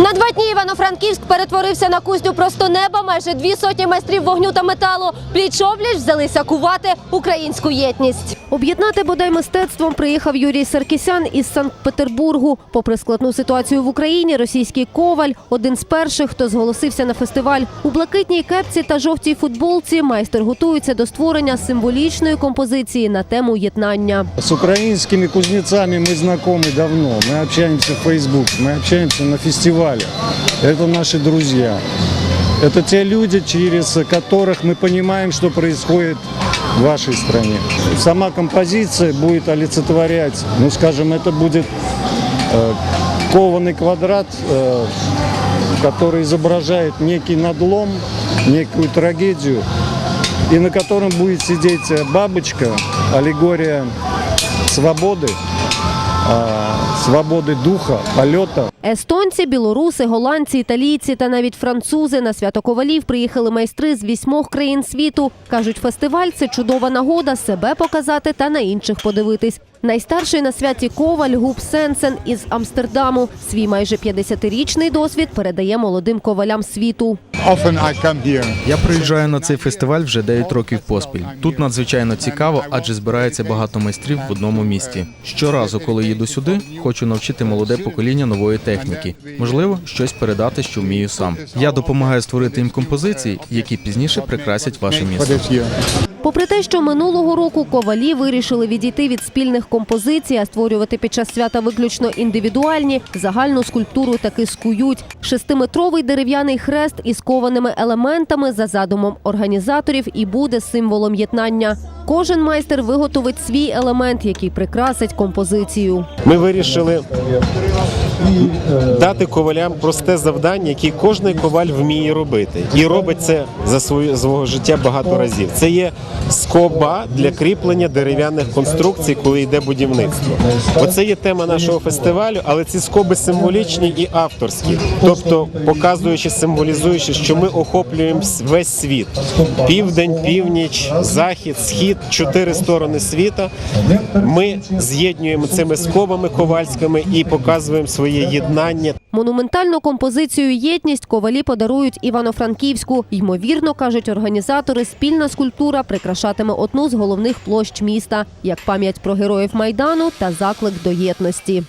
На два дні Івано-Франківськ перетворився на кузню просто неба. Майже дві сотні майстрів вогню та металу пліч-опліч взялися кувати українську єдність. Об'єднати бодай мистецтвом приїхав Юрій Саркісян із Санкт-Петербургу. Попри складну ситуацію в Україні, російський коваль один з перших, хто зголосився на фестиваль. У блакитній кепці та жовтій футболці майстер готується до створення символічної композиції на тему єднання. С украинскими кузнецами мы знакомы давно. Мы общаемся в Фейсбуке, мы общаемся на Фестивале. Это наши друзья. Это те люди, через которых мы понимаем, что происходит в вашей стране. Сама композиция будет олицетворять, ну скажем, это будет э, кованый квадрат, э, который изображает некий надлом, некую трагедию, и на котором будет сидеть э, бабочка, аллегория свободы, а, свободы духа, польоту. Естонці, білоруси, голландці, італійці та навіть французи на свято ковалів приїхали майстри з вісьмох країн світу. кажуть, фестиваль це чудова нагода себе показати та на інших подивитись. Найстарший на святі коваль Губ Сенсен із Амстердаму. Свій майже 50-річний досвід передає молодим ковалям світу. Я приїжджаю на цей фестиваль вже 9 років поспіль. Тут надзвичайно цікаво, адже збирається багато майстрів в одному місті. Щоразу, коли їду сюди, хочу навчити молоде покоління нової техніки. Можливо, щось передати, що вмію сам. Я допомагаю створити їм композиції, які пізніше прикрасять ваше місто. Попри те, що минулого року ковалі вирішили відійти від спільних композицій, а створювати під час свята виключно індивідуальні, загальну скульптуру таки скують. Шестиметровий дерев'яний хрест із кованими елементами за задумом організаторів і буде символом єднання. Кожен майстер виготовить свій елемент, який прикрасить композицію. Ми вирішили дати ковалям просте завдання, яке кожен коваль вміє робити, і робить це за своє свого життя багато разів. Це є скоба для кріплення дерев'яних конструкцій, коли йде будівництво. Оце є тема нашого фестивалю, але ці скоби символічні і авторські, тобто показуючи, символізуючи, що ми охоплюємо весь світ: південь, північ, захід, схід, чотири сторони світа. Ми з'єднуємо цими скобами ковальськими і показуємо своє єднання Монументальну композицію Єдність ковалі подарують Івано-Франківську. Ймовірно, кажуть організатори, спільна скульптура прикрашатиме одну з головних площ міста як пам'ять про героїв майдану та заклик до єдності.